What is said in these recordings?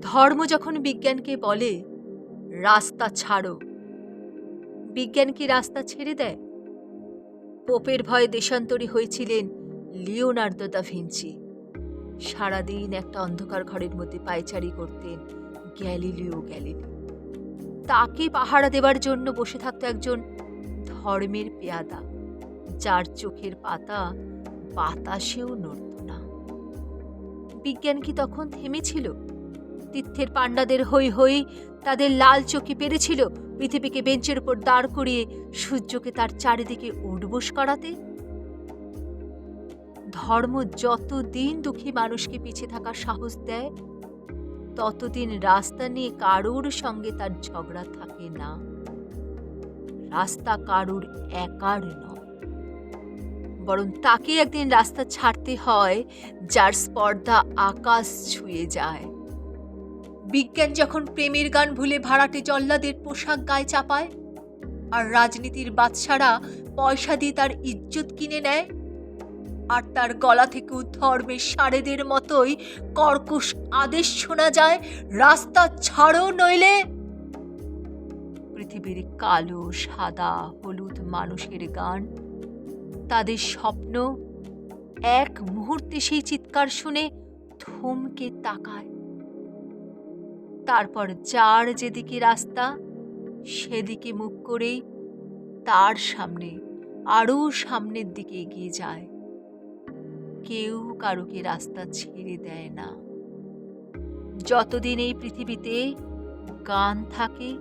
ধর্ম যখন বিজ্ঞানকে বলে, রাস্তা ছাড়ো। বিজ্ঞান কি রাস্তা ছেড়ে দেয়? পোপের ভয়ে দেশান্তরী হয়েছিলেন লিওনার্দো দা ভিঞ্চি। সারাদিন একটা অন্ধকার ঘরের মধ্যে পায়চারি করতেন গ্যালিলিও গ্যালিলি। তাকে পাহারা দেবার জন্য বসে থাকত একজন ধর্মের পেয়াদা, যার চোখের পাতা বাতাসেও নড়ত না। বিজ্ঞান কি তখন থেমেছিল? তীর্থের পাণ্ডাদের হই হই তাদের লাল চোখে পেরেছিল। পৃথিবীকে বেঞ্চের উপর দাঁড় করিয়ে সূর্যকে তার চারিদিকে উঠবোস করাতে। ধর্ম যতদিন দুঃখী মানুষকে পিছিয়ে থাকার সাহস দেয়, ততদিন রাস্তা নিয়ে কারোর সঙ্গে তার ঝগড়া থাকে না। রাস্তা কারুর একার নয়। বরং তাকে একদিন রাস্তা ছাড়তে হয়, যার স্পর্ধা আকাশ ছুঁয়ে যায়। বিজ্ঞান যখন প্রেমের গান ভুলে ভাড়াটে জল্লাদের পোশাক গায়ে চাপায়, আর রাজনীতির বাদশারা পয়সা দিয়ে তার ইজ্জত কিনে নেয়, আর তার গলা থেকেও ধর্মের সারেদের মতোই কর্কশ আদেশ শোনা যায়, রাস্তা ছাড়ো নইলে। পৃথিবীর কালো, সাদা, হলুদ মানুষের গান, তাদের স্বপ্ন এক মুহূর্তে সেই চিৎকার শুনে থমকে তাকায়। তারপর যার যেদিকে রাস্তা, সেদিকে মুখ করেই তার সামনে আরও সামনের দিকে এগিয়ে যায়। কেউ কারোকে রাস্তা ছেড়ে দেয় না। যতদিন এই পৃথিবীতে গান থাকে,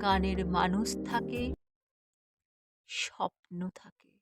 গানের মানুষ থাকে, স্বপ্ন থাকে।